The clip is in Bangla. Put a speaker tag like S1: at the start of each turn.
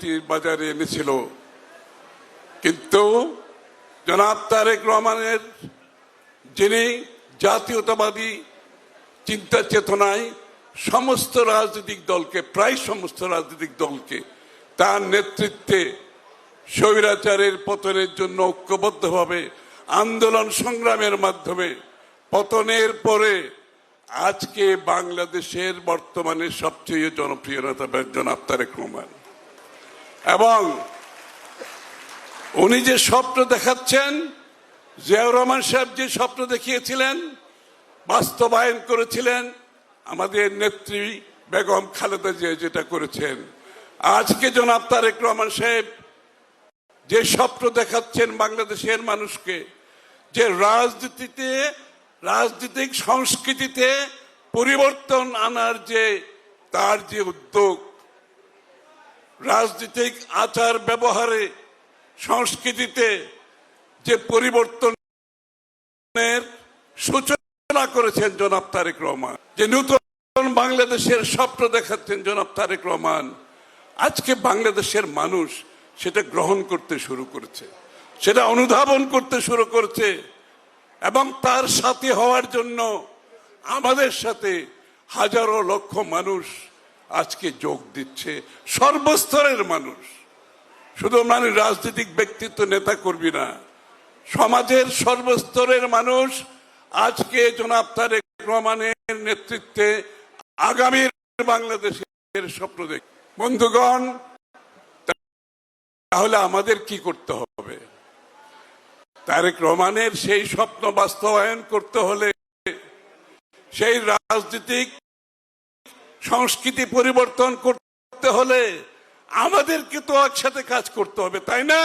S1: রাজনীতির বাজারে এনেছিল। কিন্তু জনাব তারেক রহমানের যিনি জাতীয়তাবাদী চিন্তা চেতনায় সমস্ত রাজনৈতিক দলকে, প্রায় সমস্ত রাজনৈতিক দলকে, তার নেতৃত্বে স্বৈরাচারের পতনের জন্য ঐক্যবদ্ধভাবে আন্দোলন সংগ্রামের মাধ্যমে পতনের পরে আজকে বাংলাদেশের বর্তমানে সবচেয়ে জনপ্রিয় নেতা জনাব তারেক রহমান। এবং উনি যে স্বপ্ন দেখাচ্ছেন, জিয়াউর রহমান সাহেব যে স্বপ্ন দেখিয়েছিলেন, বাস্তবায়ন করেছিলেন, আমাদের নেত্রী বেগম খালেদা জিয়া যেটা করেছেন। আজকে জনাব তারেক রহমান সাহেব যে স্বপ্ন দেখাচ্ছেন বাংলাদেশের মানুষকে, যে রাজনীতিতে, রাজনৈতিক সংস্কৃতিতে পরিবর্তন আনার যে, তার যে উদ্যোগ রাজনৈতিক আচার ব্যবহারে সংস্কৃতিতে যে পরিবর্তনের সূচনা করেছেন জনাব তারেক রহমান, যে নূতন বাংলাদেশের স্বপ্ন দেখাচ্ছেন জনাব তারেক রহমান, আজকে বাংলাদেশের মানুষ সেটা গ্রহণ করতে শুরু করেছে, সেটা অনুধাবন করতে শুরু করছে, এবং তার সাথে হওয়ার জন্য আমাদের সাথে হাজারো লক্ষ মানুষ আজকে যোগ দিচ্ছে সর্বস্তরের মানুষ। শুধু মানে রাজনৈতিক ব্যক্তিত্ব নেতা করবি না, সমাজের সর্বস্তরের মানুষ আজকে জনাব তারেক রহমানের নেতৃত্বে আগামীর বাংলাদেশের স্বপ্ন দেখ বন্ধুগণ, তাহলে আমাদের কি করতে হবে? তারেক রহমানের সেই স্বপ্ন বাস্তবায়ন করতে হলে সেই রাজনৈতিক সংস্কৃতি পরিবর্তন করতে হলে আমাদেরকে তো একসাথে কাজ করতে হবে তাই না?